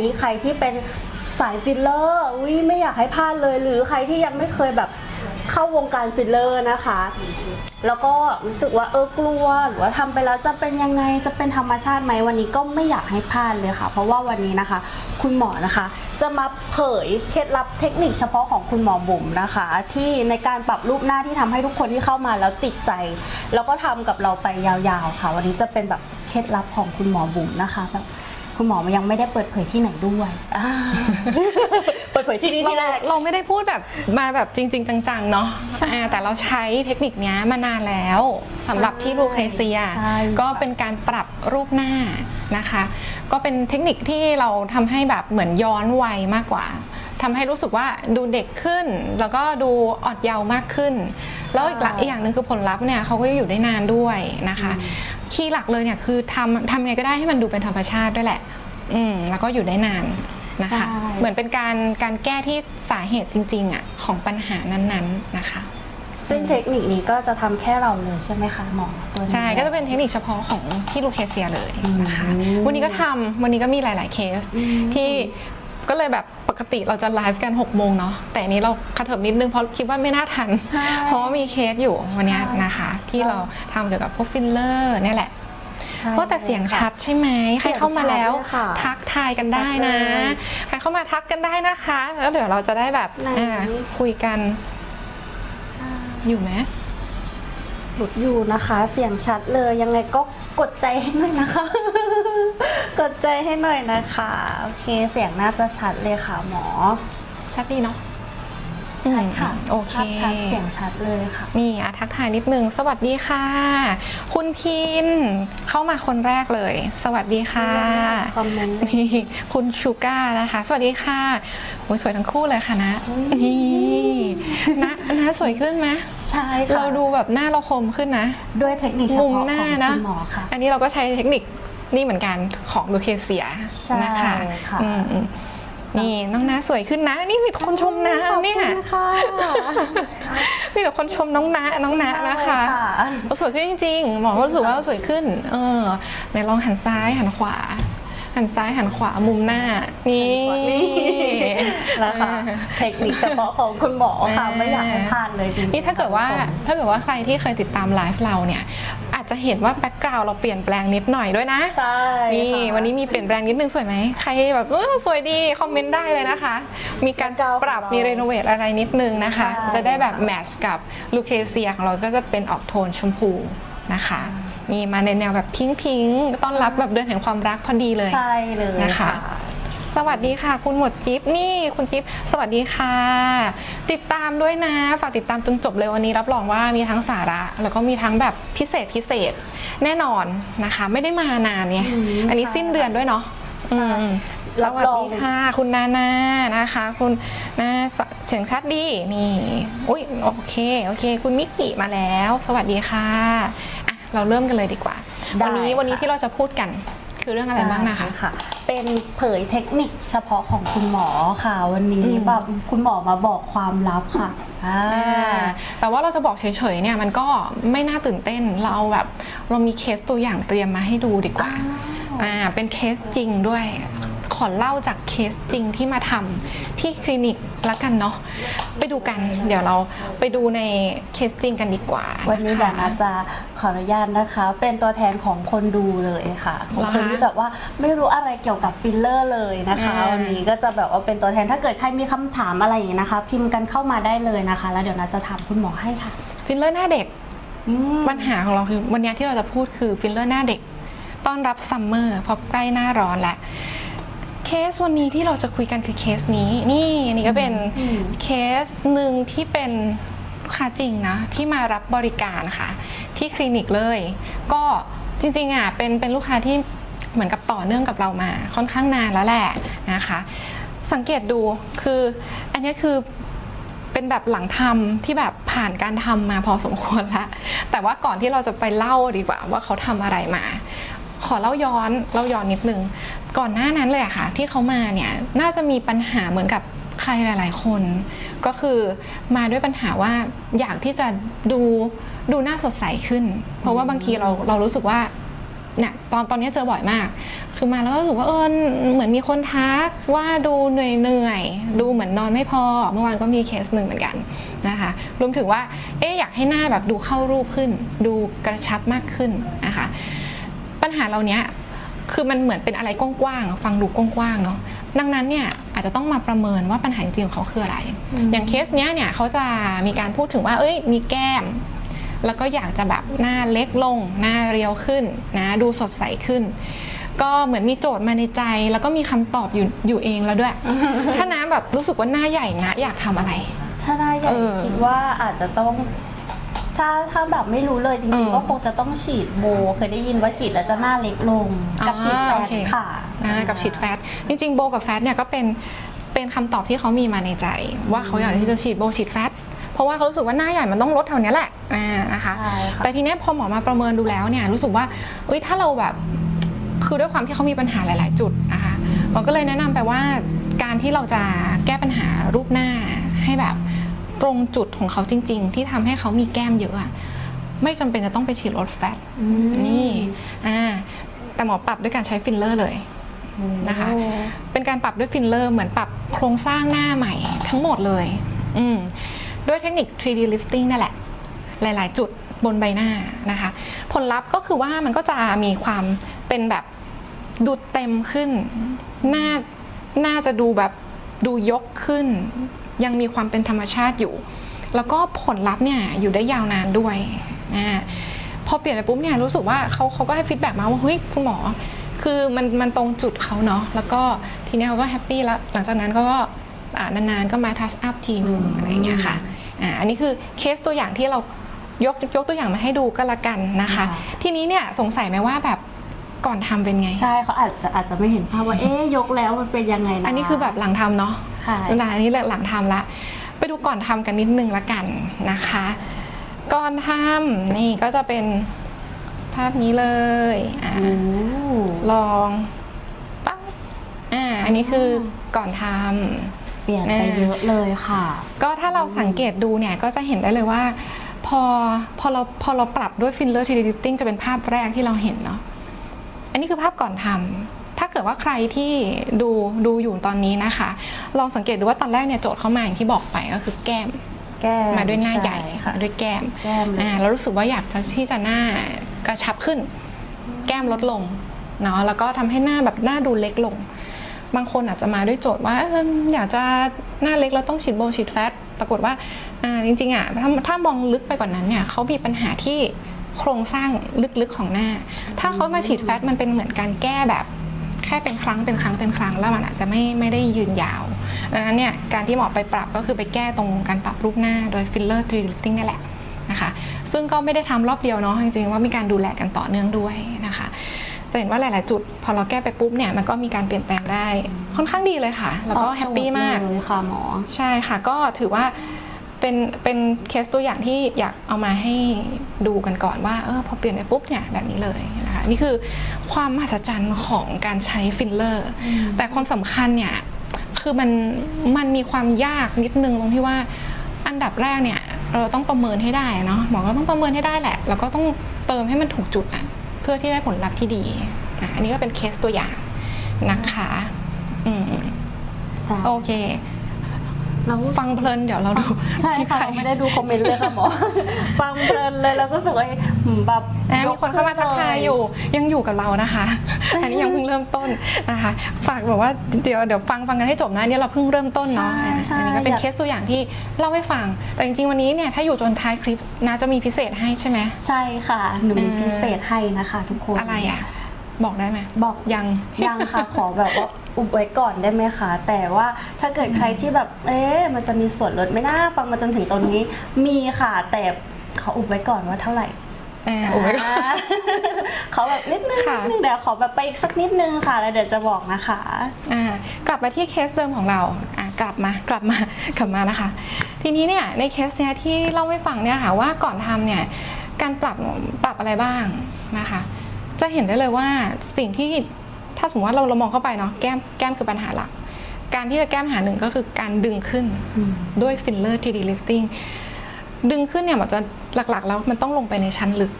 นี้ใครที่เป็นสายฟิลเลอร์อุ้ยไม่อยากให้พลาดเลย หรือใครที่ยังไม่เคยแบบเข้าวงการฟิลเลอร์นะคะ แล้วก็รู้สึกว่าเออกลัวหรือว่าทำไปแล้วจะเป็นยังไงจะเป็นธรรมชาติไหมวันนี้ก็ไม่อยากให้พลาดเลยค่ะ เพราะว่าวันนี้นะคะ คุณหมอนะคะ จะมาเผยเคล็ดลับเทคนิคเฉพาะของคุณหมอบุ๋มนะคะ ที่ในการปรับรูปหน้าที่ทำให้ทุกคนที่เข้ามาแล้วติดใจ แล้วก็ทำกับเราไปยาวๆค่ะ วันนี้จะเป็นแบบเคล็ดลับของคุณหมอบุ๋มนะคะแบบ คุณหมอยังไม่ได้เปิดเผยที่ไหนด้วยอ่าเปิดเผยที่นี่เราที่แรก เราไม่ได้พูดแบบมาแบบจริง ๆ จังๆเนาะใช่อ่าแต่เราใช้เทคนิคเนี้ยมานานแล้วสำหรับที่ลูเคเซีย ใช่ ก็เป็นการปรับรูปหน้านะคะ ก็เป็นเทคนิคที่เราทำให้แบบเหมือนย้อนวัยมากกว่าทำให้รู้สึกว่าดูเด็กขึ้น แล้วก็ดูอ่อนเยาว์มากขึ้น แล้วอีกละอีกอย่างหนึ่งคือผลลัพธ์เนี่ยเขาก็อยู่ได้นานด้วยนะคะ คีย์หลักเลยเนี่ยคือทำทำไงก็ได้ให้มันดูเป็นธรรมชาติด้วยแหละ อืมแล้วก็อยู่ได้นานนะคะ ใช่ เหมือนเป็นการการแก้ที่สาเหตุจริงๆอะของปัญหานั้นๆนะคะ ซึ่งเทคนิคนี้ก็จะทำแค่เราเลยใช่ไหมคะหมอตัวนี้ ใช่ ก็จะเป็นเทคนิคเฉพาะของที่ลูเคเซียเลยนะคะ อืมวันนี้ก็ทำวันนี้ก็มีหลาย ๆ เคสอืมที่ ก็เลยแบบปกติเราจะไลฟ์กัน6กโมงเนาะแต่อันนี้เรากระเถิบนิดนึงเพราะคิดว่าไม่น่าทัน ใช่ เพราะว่ามีเคสอยู่วันเนี้ยใช่นะคะ ที่เราทำเกี่ยวกับพวกฟิลเลอร์เนี่ยแหละใช่ว่าแต่เสียงชัดใช่ไหมใครเข้ามาแล้ว เสียงชัดเลยค่ะทักทายกันได้นะ ชัดเลยใครเข้ามาทักกันได้นะคะ แล้วเดี๋ยวเราจะได้แบบไหน อ่าคุยกันอยู่ไหม หลุดอยู่นะคะ เสียงชัดเลยยังไงก็กดใจให้หน่อยนะคะ กดใจให้หน่อยนะคะ โอเคเสียงน่าจะชัดเลยค่ะหมอ ชัดดีเนาะ ใช่ค่ะอืมโอเคภาพชัดเสียงชัดเลยค่ะ นี่อะทักทายนิดนึง สวัสดีค่ะ คุณพินเข้ามาคนแรกเลย สวัสดีค่ะคอมเมนต์นี่คุณชูก้านะคะ สวัสดีค่ะโอ้ยสวยทั้งคู่เลยค่ะนะนี่นะนะสวยขึ้นไหมใช่ค่ะเราดูแบบหน้าเราคมขึ้นนะ ด้วยเทคนิคเฉมุมพาะหน้าของนะคุณหมอค่ะ อันนี้เราก็ใช้เทคนิคนี่เหมือนกันของลูเคเซียใช่นะคะค่ะอืมอืม นี่น้องน้าสวยขึ้นนะ นี่มีคนชมนะขอบเนี่ยคุณค่ะ มีแต่คนชมน้องน้าน้องน้านะคะใช่ค่ะเราสวยขึ้นจริงๆหมอก็รู้สึกว่าเราสวยขึ้น เออในลองหันซ้ายหันขวา หันซ้ายหันขวามุมหน้า นี่นะคะ เทคนิคเฉพาะของคุณหมอค่ะอ่าไม่อยากให้พลาดเลยจริงๆนี่ถ้าเกิดว่าค่ะถ้าเกิดว่าใครที่เคยติดตามไลฟ์เราเนี่ยอา จจะเห็นว่าแบ็กกราวเราเปลี่ยนแปลงนิดหน่อยด้วยนะใช่นี่ค่ะวันนี้มีเปลี่ยนแปลงนิดนึงสวยไหมใครแบบเออสวยดีคอมเมนต์ได้เลยนะคะ มีการแบ็คกราวด์ปรับของเรามีรีโนเวทอะไรนิดนึงนะคะ ใช่ จะได้แบบแมทช์กับลูเคเซียของเราก็จะเป็นออกโทนชมพูนะคะนี่มาในแนวแบบพิงพิงๆต้อนรับแบบเดือนแห่งความรักพอดีเลย ใช่เลยนะคะ สวัสดีค่ะ คุณหมวดจิ๊บนี่คุณจิ๊บสวัสดีค่ะ ติดตามด้วยนะ ฝากติดตามจนจบเลยวันนี้รับรองว่ามีทั้งสาระ แล้วก็มีทั้งแบบพิเศษพิเศษแน่นอนนะคะ ไม่ได้มานานเนี่ยอืมอันนี้ใช่ สิ้นเดือนด้วยเนาะใช่อืมสรับวัสรอง ดีค่ะ คุณนานานะคะ คุณนาเสียงชัดดีนี่อุ้ยโอเคโอเค คุณมิกกี้มาแล้ว สวัสดีค่ะอะ เราเริ่มกันเลยดีกว่า ได้วันนี้วันนี้ค่ะ ที่เราจะพูดกัน คือเรื่องอะไรบ้างนะคะใช่ค่ะ เป็นเผยเทคนิคเฉพาะของคุณหมอค่ะ วันนี้อืมแบบคุณหมอมาบอกความลับค่ะอ่าอ่าแต่ว่าเราจะบอกเฉยๆเนี่ยมันก็ไม่น่าตื่นเต้นเราเอาแบบเรามีเคสตัวอย่างเตรียมมาให้ดูดีกว่าอ่าเป็นเคสจริงด้วย ขอเล่าจากเคสจริงที่มาทำที่คลินิกละกันเนาะไปดูกัน เดี๋ยวเราไปดูในเคสจริงกันดีกว่าวันนี้ะแบคะบอาจจะขออนุญาตนะคะ เป็นตัวแทนของคนดูเลยค่ะของเหรอคนคะที่แบบว่าไม่รู้อะไรเกี่ยวกับฟิลเลอร์เลยนะคะอ่าวันนี้ก็จะแบบว่าเป็นตัวแทนถ้าเกิดใครมีคำถามอะไรอย่างนี้นะคะ พิมพ์กันเข้ามาได้เลยนะคะ แล้วเดี๋ยวนาจะถามคุณหมอให้ค่ะ ฟิลเลอร์หน้าเด็กอืมปัญหาของเราคือวันนี้ที่เราจะพูดคือฟิลเลอร์หน้าเด็ก ต้อนรับซัมเมอร์เพราะใกล้หน้าร้อนแล้ว เคสวันนี้ที่เราจะคุยกันคือเคสนี้ นี่อันนี้ก็เป็นอืมเคสหนึ่งที่เป็นลูกค้าจริงนะที่มารับบริการค่ะที่คลินิกเลย ก็จริงๆอะเป็นเป็นลูกค้าที่เหมือนกับต่อเนื่องกับเรามาค่อนข้างนานแล้วแหละนะคะสังเกตดูคืออันนี้คือเป็นแบบหลังทำที่แบบผ่านการทำมาพอสมควรแล้วแต่ว่าก่อนที่เราจะไปเล่าดีกว่าว่าเขาทำอะไรมา ขอเล่าย้อนเล่าย้อนนิดนึง ก่อนหน้านั้นเลยอะค่ะที่เขามาเนี่ยน่าจะมีปัญหาเหมือนกับใครหลาย ๆ คน ก็คือมาด้วยปัญหาว่าอยากที่จะดูดูหน้าสดใสขึ้น เพราะว่าบางทีเราเรารู้สึกว่าเนี่ยตอนตอนนี้เจอบ่อยมาก คือมาแล้วก็รู้สึกว่าเออเหมือนมีคนทักว่าดูเหนื่อยเหนื่อยๆดูเหมือนนอนไม่พอ เมื่อวานก็มีเคสหนึ่งเหมือนกันนะคะรวมถึงว่าเอ๊อยากให้หน้าแบบดูเข้ารูปขึ้น ดูกระชับมากขึ้นนะคะปัญหาเราเนี้ย คือมันเหมือนเป็นอะไรกว้างๆฟังดูกว้างๆเนาะดังนั้นเนี่ยอาจจะต้องมาประเมินว่าปัญหาจริงๆของเขาคืออะไรอืมอย่างเคสเนี้ยเนี่ยเขาจะมีการพูดถึงว่า เอ้ย มีแก้ม แล้วก็อยากจะแบบหน้าเล็กลง หน้าเรียวขึ้นนะดูสดใสขึ้น ก็เหมือนมีโจทย์มาในใจ แล้วก็มีคำตอบอยู่อยู่เองแล้วด้วย ถ้านะแบบรู้สึกว่าหน้าใหญ่นะอยากทำอะไร ถ้าได้ใหญ่เออคิดว่าอาจจะต้อง ถ้าถ้าแบบไม่รู้เลยจริงเออๆก็คงจะต้องฉีดโบ เคยได้ยินว่าฉีดแล้วจะหน้าเล็กลง กับฉีดแฟอ๋อตโอเคค่ะอ่ากับฉีดแฟตจริง ๆ โบกับแฟตเนี่ยก็เป็นเป็นคำตอบที่เขามีมาในใจ ว่าเขาอยากที่จะฉีดโบฉีดแฟตเพราะว่าเขารู้สึกว่าหน้าใหญ่มันต้องลดแถวเนี้ยแหละอ่านะคะใช่ค่ะแต่ทีเนี้ยพอหมอมาประเมินดูแล้วเนี่ยรู้สึกว่าเอ้ยถ้าเราแบบคือด้วยความที่เขามีปัญหาหลาย ๆ จุดนะคะหมอก็เลยแนะนำไปว่าการที่เราจะแก้ปัญหารูปหน้าให้แบบ ตรงจุดของเขาจริง ๆ ที่ทำให้เขามีแก้มเยอะอะไม่จำเป็นจะต้องไปฉีดลดแฟตอืมนี่อ่าแต่หมอปรับด้วยการใช้ฟิลเลอร์เลยนะคะโอ้เป็นการปรับด้วยฟิลเลอร์เหมือนปรับโครงสร้างหน้าใหม่ทั้งหมดเลยอืมด้วยเทคนิค 3D lifting นั่นแหละ หลาย ๆ จุดบนใบหน้านะคะ ผลลัพธ์ก็คือว่ามันก็จะมีความเป็นแบบดูเต็มขึ้น หน้าน่าจะดูแบบดูยกขึ้น ยังมีความเป็นธรรมชาติอยู่ แล้วก็ผลลัพธ์เนี่ยอยู่ได้ยาวนานด้วยอ่าพอเปลี่ยนไปปุ๊บเนี่ยรู้สึกว่าเขาเขาก็ให้ฟีดแบ็กมาว่าเฮ้ยคุณหมอ คือมันมันตรงจุดเขาเนาะแล้วก็ทีเนี้ยเขาก็แฮปปี้แล้วหลังจากนั้นเขาก็อ่านานๆก็มาทัชอัพทีนึงอะไรอย่างเงี้ยค่ะอ่าอันนี้คือเคสตัวอย่างที่เรายกยกตัวอย่างมาให้ดูก็แล้วกันนะคะค่ะทีนี้เนี่ยสงสัยไหมว่าแบบก่อนทำเป็นไง ใช่เขาอาจจะอาจจะไม่เห็นภาพว่าเอ๊ยยกแล้วมันเป็นยังไงนะอันนี้คือแบบหลังทำเนาะค่ะ เวลาอันนี้หลังทำละ ไปดูก่อนทำกันนิดนึงละกันนะคะ ก่อนทำนี่ก็จะเป็นภาพนี้เลยอะโอ้ลองปั๊บอ่า อันนี้คือก่อนทเปลี่ยนไปเยอะเลยค่ะำก็ถ้าเราสังเกตดูเนี่ยก็จะเห็นได้เลยว่า พอพอเราพอเราปรับด้วยฟิลเลอร์ทีดิฟติ้งจะเป็นภาพแรกที่เราเห็นเนาะ อันนี้คือภาพก่อนทำ ถ้าเกิดว่าใครที่ดูดูอยู่ตอนนี้นะคะ ลองสังเกตดูว่าตอนแรกเนี่ยโจทย์เข้ามาอย่างที่บอกไปก็คือแก้มแก้มมาด้วยหน้าใหญ่ช่ค่ะมาด้วยแก้มแก้มเลยอ่าแล้วรู้สึกว่าอยากจะที่จะหน้ากระชับขึ้น แก้มลดลงเนาะแล้วก็ทำให้หน้าแบบหน้าดูเล็กลง บางคนอาจจะมาด้วยโจทย์ว่าเอิ่มอยากจะหน้าเล็กแล้วต้องฉีดโบฉีดแฟตปรากฏว่าอ่าจริงๆอะถ้าถ้ามองลึกไปกว่านั้นเนี่ยเขามีปัญหาที่โครงสร้างลึกๆของหน้า ถ้าเขามาฉีดแฟตมันเป็นเหมือนการแก้แบบ แค่เป็นครั้งเป็นครั้งเป็นครั้งแล้วมันอาจจะไม่ไม่ได้ยืนยาวดังนั้นเนี่ยการที่หมอไปปรับก็คือไปแก้ตรงการปรับรูปหน้าโดยฟิลเลอร์ 3D lifting นี่แหละนะคะซึ่งก็ไม่ได้ทำรอบเดียวเนาะจริงๆว่ามีการดูแลกันต่อเนื่องด้วยนะคะจะเห็นว่าหลาย ๆ จุด พอเราแก้ไปปุ๊บเนี่ยมันก็มีการเปลี่ยนแปลงได้ค่อนข้างดีเลยค่ะ แล้วก็ตอบโจทย์แฮปปี้มากเลยค่ะหมอใช่ค่ะ ก็ถือว่าเป็นเป็นเคสตัวอย่างที่อยากเอามาให้ดูกันก่อนว่าเออพอเปลี่ยนไปปุ๊บเนี่ยแบบนี้เลย นะคะนี่คือความมหัศจรรย์ของการใช้ฟิลเลอร์ แต่คนสำคัญเนี่ยคือมันมันมีความยากนิดนึงตรงที่ว่าอันดับแรกเนี่ยเราต้องประเมินให้ได้เนาะหมอก็ต้องประเมินให้ได้แหละ แล้วก็ต้องเติมให้มันถูกจุดอะเพื่อที่ได้ผลลัพธ์ที่ดีอะอันนี้ก็เป็นเคสตัวอย่างนะคะอืมแต่โอเค เราฟังเพลินเดี๋ยวเราดูใช่ค่ะใรเราไม่ได้ดูคอมเมนต์เลยค่ะหมอ ฟังเพลินเลยแล้วก็รู้สึกว่าหืมแบบอะมีคนเข้ามาทักทายอยู่ยังอยู่กับเรานะคะ อันนี้ยังเพิ่งเริ่มต้นนะคะ ฝากบอกว่าเดี๋ยวเดี๋ยวฟังฟังกันให้จบนะเนี่ยเราเพิ่งเริ่มต้นเนาะใช่ใช่อันนี้ก็เป็นอยากเคสตัวอย่างที่เล่าให้ฟัง แต่จริงๆวันนี้เนี่ยถ้าอยู่จนท้ายคลิปนะจะมีพิเศษให้ใช่ไหมใช่ค่ะหนูมีเออพิเศษให้นะคะ ทุกคนอะไรอะบอกได้ไหมบอกยังยังค่ะขอแบบว่า อุบไว้ก่อนได้ไหมคะ แต่ว่าถ้าเกิดใครที่แบบ เอ๊ะมันจะมีส่วนลดไหม่น่าฟังมาจนถึงตรงนี้ มีค่ะ แต่ขออุบไว้ก่อนว่าเท่าไหร่เออโอ้ยอ่าขอแบบนิดนึงค่ะ นิดนึงเดี๋ยวขอแบบไปอีกสักนิดนึงค่ะ แล้วเดี๋ยวจะบอกนะคะ อ่ากลับมาที่เคสเดิมของเราอะกลับมากลับมากลับมานะคะ ทีนี้เนี่ยในเคสเนี้ยที่เล่าให้ฟังเนี่ยค่ะว่าก่อนทำเนี่ยการปรับปรับอะไรบ้างนะคะ จะเห็นได้เลยว่าสิ่งที่ ถ้าสมมติว่าเราเรามองเข้าไปเนาะแก้มแก้มคือปัญหาหลัก การที่จะแก้ปัญหาหนึ่งก็คือการดึงขึ้นอืมด้วยฟิลเลอร์ 3D lifting ดึงขึ้นเนี่ยมันจะหลักๆ แล้วมันต้องลงไปในชั้นลึก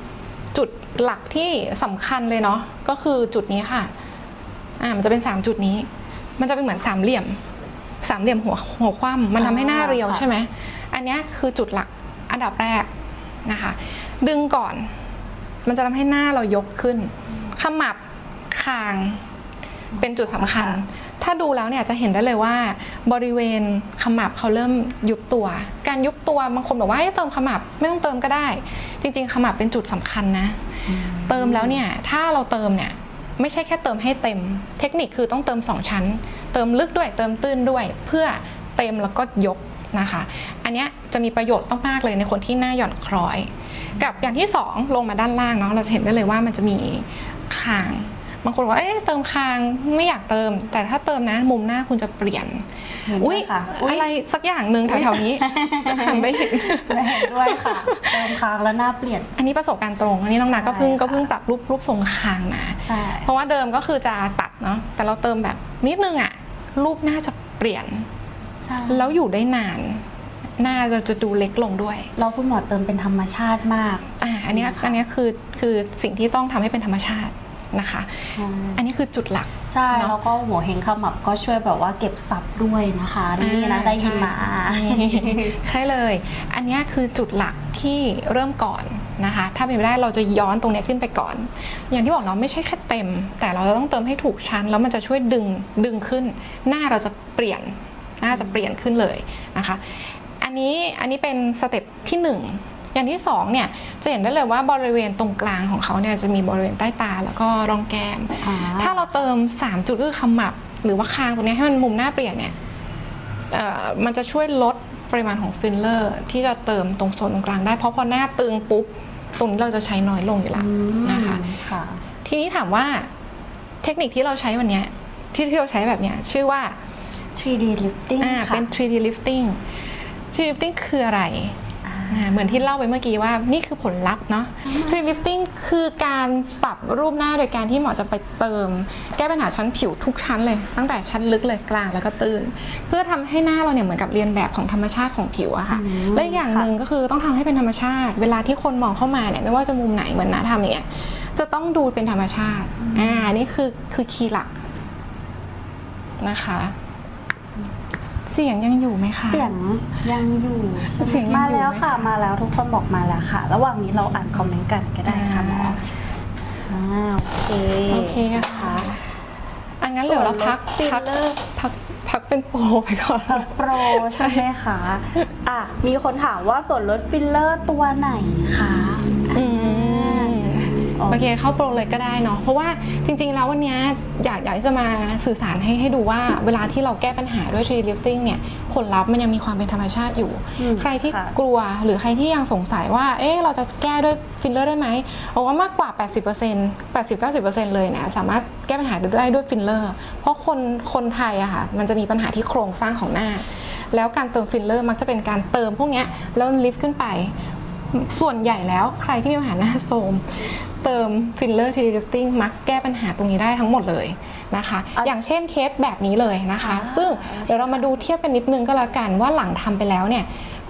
จุดหลักที่สำคัญเลยเนาะก็คือจุดนี้ค่ะอ่ามันจะเป็น 3 จุดนี้ มันจะเป็นเหมือนสามเหลี่ยมสามเหลี่ยมหัวหัวคว่ำมันทำให้หน้าเรียวค่ะใช่ไหมอันเนี้ยคือจุดหลักอันดับแรกนะคะ ดึงก่อน มันจะทำให้หน้าเรายกขึ้นขมับ คางเป็นจุดสำคัญ ถ้าดูแล้วเนี่ยจะเห็นได้เลยว่า บริเวณขมับเขาเริ่มยุบตัว การยุบตัวบางคนบอกว่าเอ้ยเติมขมับไม่ต้องเติมก็ได้ จริง ๆ ขมับเป็นจุดสำคัญนะ เติมแล้วเนี่ยถ้าเราเติมเนี่ยไม่ใช่แค่เติมให้เต็ม เทคนิคคือต้องเติม 2 ชั้น เติมลึกด้วยเติมตื้นด้วย เพื่อเต็มแล้วก็ยกนะคะ อันเนี้ยจะมีประโยชน์มากๆเลยในคนที่หน้าหย่อนคล้อย กับอย่างที่ 2 ลงมาด้านล่างเนาะเราจะเห็นได้เลยว่ามันจะมีคาง บางคนบอกว่าเอ๊ะเติมคางไม่อยากเติม แต่ถ้าเติมนะมุมหน้าคุณจะเปลี่ยนเห็นอุ้ด้วยยค่ะอุ๊ยอะไรสักอย่างหนึ่งแถวๆนี้หันไปเห็นเห็นด้วยค่ะ เติมค้างแล้วหน้าเปลี่ยน อันนี้ประสบการณ์ตรงอันนี้น้องนาก็เพิ่งใช่ค่ะก็เพิ่งปรับรูปรูปทรงคางมาใช่เพราะว่าเดิมก็คือจะตัดเนาะแต่เราเติมแบบนิดนึงอะรูปหน้าจะเปลี่ยนใช่แล้วอยู่ได้นานหน้าจะจะดูเล็กลงด้วยเราคุณหมอเติมเป็นธรรมชาติมาก อ่าอันเนี้ยค่ะอันเนี้ยคือคือสิ่งที่ต้องทำให้เป็นธรรมชาติ นะคะ อันนี้คือจุดหลัก ใช่เนอะแล้วก็หัวเฮงขมับก็ช่วยแบบว่าเก็บซับด้วยนะคะ นี่นะอ่าได้ยินมาใช่ใช่เลย อันเนี้ยคือจุดหลักที่เริ่มก่อนนะคะ ถ้าเป็นไปได้เราจะย้อนตรงเนี้ยขึ้นไปก่อน อย่างที่บอกเนาะไม่ใช่แค่เต็ม แต่เราต้องเติมให้ถูกชั้น แล้วมันจะช่วยดึงดึงขึ้น หน้าเราจะเปลี่ยนหน้าจะเปลี่ยนขึ้นเลยนะคะ อันนี้อันนี้เป็นสเต็ปที่หนึ่ง อย่างที่สองเนี่ยจะเห็นได้เลยว่าบริเวณตรงกลางของเขาเนี่ยจะมีบริเวณใต้ตาแล้วก็รองแก้มอ่าถ้าเราเติม 3 จุดก็คือขมับ หรือว่าคางตรงเนี้ยให้มันมุมหน้าเปลี่ยนเนี่ยเอ่อมันจะช่วยลดปริมาณของฟิลเลอร์ ที่จะเติมตรงโซนตรงกลางได้เพราะพอหน้าตึงปุ๊บตรงนี้เราจะใช้น้อยลงอยู่แล้วอืมนะคะค่ะทีนี้ถามว่าเทคนิคที่เราใช้วันเนี้ยที่ที่เราใช้แบบเนี้ยชื่อว่า 3D lifting อ่าค่ะเป็น 3D lifting 3D lifting คืออะไรอ่าอ่า เหมือนที่เล่าไปเมื่อกี้ว่านี่คือผลลัพธ์เนาะ 3D lifting คือการปรับรูปหน้าโดยการที่หมอจะไปเติม แก้ปัญหาชั้นผิวทุกชั้นเลย ตั้งแต่ชั้นลึกเลยกลางแล้วก็ตื้น เพื่อทำให้หน้าเราเนี่ยเหมือนกับเรียนแบบของธรรมชาติของผิวอะค่ะอืมและอีกอย่างหนึ่งก็คือต้องทำให้เป็นธรรมชาติ เวลาที่คนมองเข้ามาเนี่ยไม่ว่าจะมุมไหนเหมือนน้าทำเนี่ยจะต้องดูเป็นธรรมชาติอ่านี่คือคือคีย์หลักนะคะ เสียงยังอยู่ไหมคะ เสียงยังอยู่ใช่ไหมเสียงยังอยู่มาแล้วไหมค่ะคะ มาแล้วทุกคนบอกมาแล้วค่ะ ระหว่างนี้เราอ่านคอมเมนต์กันก็ได้ค่ะหมออ่าโอเคโอเคค่ะ อังั้นเดี๋ยวเราพักส่วนลดพัก filler พักพักเป็นโปรไปก่อน โปรใช่ไหมคะอะมีคนถามว่าส่วนลดฟิลเลอร์ตัวไหนคะอืม โอโอเคเคเข้าโปรเลยก็ได้เนาะเพราะว่าจริง ๆ แล้ววันเนี้ยอยากอยากจะมาสื่อสารให้ให้ดูว่าเวลาที่เราแก้ปัญหาด้วย 3D lifting เนี่ยผลลัพธ์มันยังมีความเป็นธรรมชาติอยู่อืมใครที่ค่ะกลัวหรือใครที่ยังสงสัยว่าเอ๊ะเราจะแก้ด้วยฟิลเลอร์ได้ไหมบอกว่ามากกว่า 80% 80-90%เลยเนี่ยสามารถแก้ปัญหาได้ด้วยฟิลเลอร์เพราะคนคนไทยอะค่ะมันจะมีปัญหาที่โครงสร้างของหน้า แล้วการเติมฟิลเลอร์มักจะเป็นการเติมพวกเนี้ยแล้วลิฟต์ขึ้นไปส่วนใหญ่แล้วใครที่มีปัญหาหน้าโทรม เติมฟิลเลอร์ทีลิฟติ้งมักแก้ปัญหาตรงนี้ได้ทั้งหมดเลยนะคะอะอย่างเช่นเคสแบบนี้เลยนะคะอ่าซึ่งเดี๋ยวเรามาดูเทียบกันนิดนึงก็แล้วกันว่าหลังทำไปแล้วเนี่ย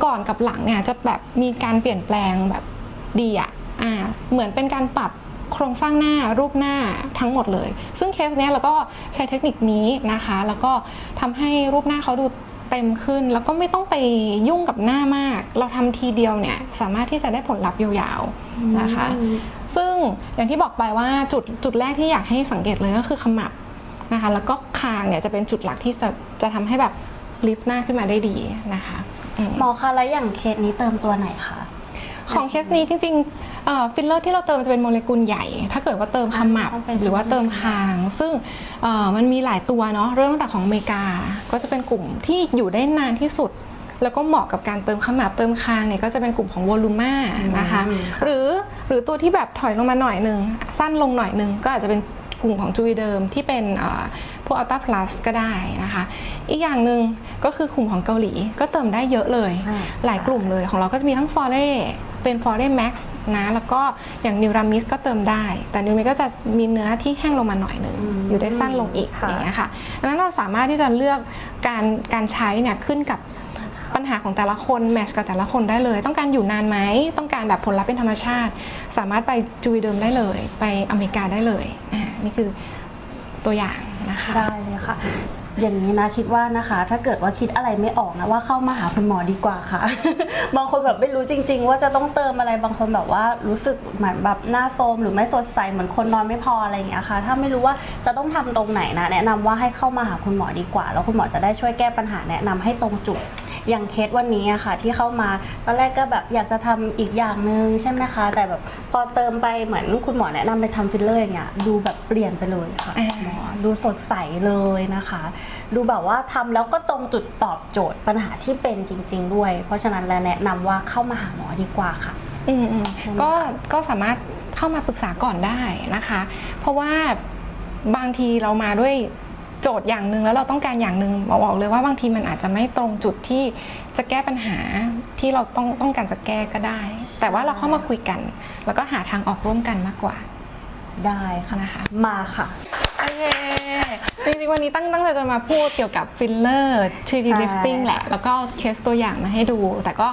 ก่อนกับหลังเนี่ยจะแบบมีการเปลี่ยนแปลงแบบดีอะอ่าเหมือนเป็นการปรับโครงสร้างหน้ารูปหน้าทั้งหมดเลย ซึ่งเคสเนี้ยเราก็ใช้เทคนิคนี้นะคะ แล้วก็ทำให้รูปหน้าเขาดู เต็มขึ้นแล้วก็ไม่ต้องไปยุ่งกับหน้ามาก เราทำทีเดียวเนี่ยสามารถที่จะได้ผลลัพธ์ยาวๆนะคะอืมซึ่งอย่างที่บอกไปว่าจุดจุดแรกที่อยากให้สังเกตเลยก็คือขมับนะคะแล้วก็คางเนี่ยจะเป็นจุดหลักที่จะจะทำให้แบบลิฟต์หน้าขึ้นมาได้ดีนะคะอืมหมอคะแล้วอย่างเคสนี้เติมตัวไหนคะของเคสนี้จริงๆ ฟิลเลอร์ที่เราเติมจะเป็นโมเลกุลใหญ่ ถ้าเกิดว่าเติมขมับต้องเป็นหรือว่าเติมคาง ซึ่งเอ่อมันมีหลายตัวเนาะเริ่มตั้งแต่ของอเมริกา ก็จะเป็นกลุ่มที่อยู่ได้นานที่สุด แล้วก็เหมาะกับการเติมขมับเติมคางเนี่ยก็จะเป็นกลุ่มของวอลูมานะคะอืมค่ะหรือหรือตัวที่แบบถอยลงมาหน่อยหนึ่งสั้นลงหน่อยหนึ่งก็อาจจะเป็นกลุ่มของจูวีเดิมที่เป็นเอ่อพวกอัลต a าพลัสก็ได้นะคะ อีกอย่างหนึ่งก็คือกลุ่มของเกาหลีก็เติมได้เยอะเลยอ่าหลายกลุ่มเลยของเราก็จะมีทั้งฟอเร เป็นฟอเรแม็กซ์นะ แล้วก็อย่างนิวรามิสก็เติมได้ แต่นิวรามิสก็จะมีเนื้อที่แห้งลงมาหน่อยหนึ่งอืมอยู่ได้สั้นลงอีกค่ะอย่างเงี้ยค่ะดังนั้นเราสามารถที่จะเลือกการการใช้เนี่ยขึ้นกับปัญหาของแต่ละคนแมชกับแต่ละคนได้เลย ต้องการอยู่นานไหมต้องการแบบผลลัพธ์เป็นธรรมชาติ สามารถไปจูวีเดิมได้เลย ไปอเมริกาได้เลยอ่านี่คือตัวอย่างนะคะได้เลยค่ะ อย่างนี้นะคิดว่านะคะ ถ้าเกิดว่าคิดอะไรไม่ออกนะว่าเข้ามาหาคุณหมอดีกว่าค่ะ บางคนแบบไม่รู้จริง ๆ ว่าจะต้องเติมอะไรบางคนแบบว่ารู้สึกเหมือนแบบหน้าโทรมหรือไม่สดใสเหมือนคนนอนไม่พออะไรอย่างเงี้ยค่ะ ถ้าไม่รู้ว่าจะต้องทำตรงไหนนะแนะนำว่าให้เข้ามาหาคุณหมอดีกว่า แล้วคุณหมอจะได้ช่วยแก้ปัญหาแนะนำให้ตรงจุด อย่างเคสวันนี้อะค่ะ ที่เข้ามาตอนแรกก็แบบอยากจะทำอีกอย่างหนึ่งใช่ไหมคะ แต่แบบพอเติมไปเหมือนคุณหมอแนะนำไปทำฟิลเลอร์อย่างเงี้ยดูแบบเปลี่ยนไปเลยค่ะอ่า หมอดูสดใสเลยนะคะ ดูแบบว่าทำแล้วก็ตรงจุดตอบโจทย์ปัญหาที่เป็นจริง ๆ ด้วย เพราะฉะนั้นแล้วแนะนำว่าเข้ามาหาหมอดีกว่าค่ะ อืมอืมก็ก็สามารถเข้ามาปรึกษาก่อนได้นะคะ เพราะว่าบางทีเรามาด้วย โจทย์อย่างหนึ่งแล้วเราต้องการอย่างหนึ่งบอกเลยว่าบางทีมันอาจจะไม่ตรงจุดที่จะแก้ปัญหาที่เราต้องต้องการจะแก้ก็ได้ แต่ว่าเราเข้ามาคุยกัน แล้วก็หาทางออกร่วมกันมากกว่าได้ค่ะนะคะมาค่ะโอ เค จริงๆ วันนี้ตั้งตั้งใจจะมาพูดเกี่ยวกับฟิลเลอร์ 3D ใช่ lifting แหละ แล้วก็เคสตัวอย่างมาให้ดู แต่ก็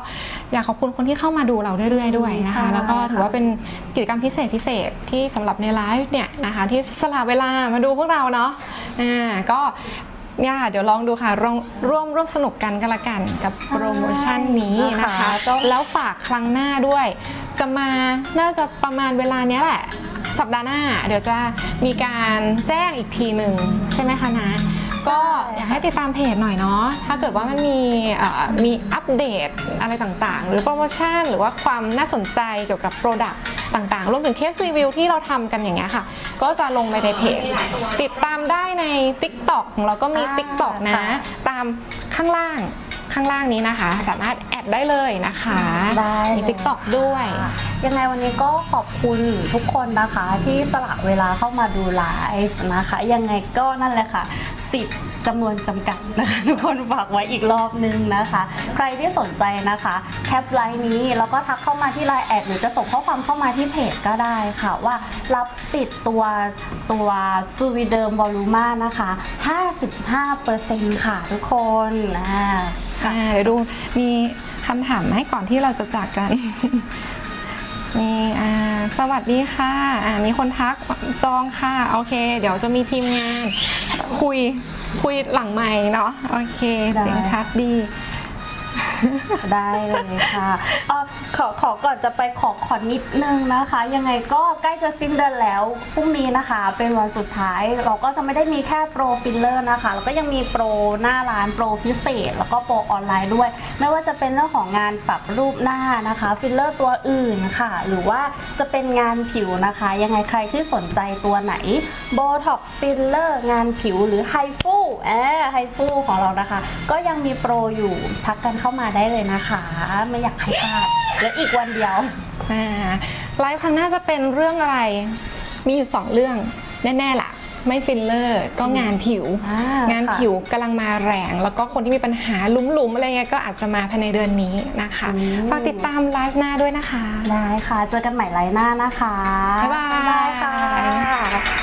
อยากขอบคุณคนที่เข้ามาดูเราเรื่อยๆ ด้วยนะใช่คะ แล้วก็ถือค่ะว่าเป็นกิจกรรมพิเศษพิเศษที่สำหรับในไลฟ์เนี่ยนะคะ ที่สละเวลามาดูพวกเราเนาะ อ่า ก็เนี่ยค่ะเดี๋ยวลองดูค่ะร่วมร่วมร่วมสนุกกันกันละกันกับโปรโมชั่นนี้นะคะต้อง แล้วฝากครั้งหน้าด้วย จะมาน่าจะประมาณเวลาเนี้ยแหละ สัปดาห์หน้า เดี๋ยวจะมีการแจ้งอีกทีหนึ่งใช่ไหมคะนะใช่ก็อยากให้ติดตามเพจหน่อยเนาะถ้าเกิดว่ามันมีเอ่อมีอัปเดตอะไรต่างๆ หรือโปรโมชั่น หรือว่าความน่าสนใจเกี่ยวกับโปรดักต์ต่างๆ รวมถึงเทสรีวิวที่เราทำกันอย่างเงี้ยค่ะ ก็จะลงไปในเพจ ติดตามได้ใน TikTok ของเราก็มีอ่า TikTok นะค่ะตามข้างล่าง ข้างล่างนี้นะคะ สามารถแอดได้เลยนะคะได้มีเลย TikTok ด้วย ค่ะยังไงวันนี้ก็ขอบคุณทุกคนนะคะที่สละเวลาเข้ามาดูไลฟ์นะคะ ยังไงก็นั่นแหละค่ะ สิทธิ์จำนวนจำกัดนะคะทุกคนฝากไว้อีกรอบนึงนะคะ ใครที่สนใจนะคะแคปไลน์นี้แล้วก็ทักเข้ามาที่ไลน์แอดหรือจะส่งข้อความเข้ามาที่เพจก็ได้ค่ะว่ารับสิทธิ์ตัวตัวจูวีเดิมวอลูมานะคะ 55%ค่ะทุกคนอ่าอ่าเดี๋ยวดูมีคำถามไหมก่อนที่เราจะจากกันมีอ่า สวัสดีค่ะอ่ามีคนทักจองค่ะโอเค เดี๋ยวจะมีทีมงานคุยคุยหลังใหม่เนาะโอเคได้เสียงชัดดี ได้เลยค่ะเอ่อขอขอก่อนจะไปขอขอนิดนึงนะคะ ยังไงก็ใกล้จะสิ้นเดือนแล้วพรุ่งนี้นะคะ เป็นวันสุดท้าย เราก็จะไม่ได้มีแค่โปรฟิลเลอร์นะคะ แล้วก็ยังมีโปรหน้าร้านโปรพิเศษ แล้วก็โปรออนไลน์ด้วย ไม่ว่าจะเป็นเรื่องของงานปรับรูปหน้านะคะ ฟิลเลอร์ตัวอื่นค่ะ หรือว่าจะเป็นงานผิวนะคะ ยังไงใครที่สนใจตัวไหนโบท็อกฟิลเลอร์งานผิวหรือไฮฟูแอบไฮฟูของเรานะคะ ก็ยังมีโปรอยู่ทักกันเข้ามาได้เลยนะคะ ไม่อยากให้พลาดเหลืออีกวันเดียว อ่าไลฟ์ครั้งหน้าจะเป็นเรื่องอะไร มีอยู่สองเรื่องแน่ๆล่ะ ไม่ฟิลเลอร์ ก็งานผิว อ่างงานค่ะ ผิวกำลังมาแรง แล้วก็คนที่มีปัญหาหลุมๆอะไรเงี้ยก็อาจจะมาภายในเดือนนี้นะคะอืมฝากติดตามไลฟ์หน้าด้วยนะคะ ได้ค่ะ เจอกันใหม่ไลน์หน้านะคะบ๊ายบายบ๊ายบายค่ะ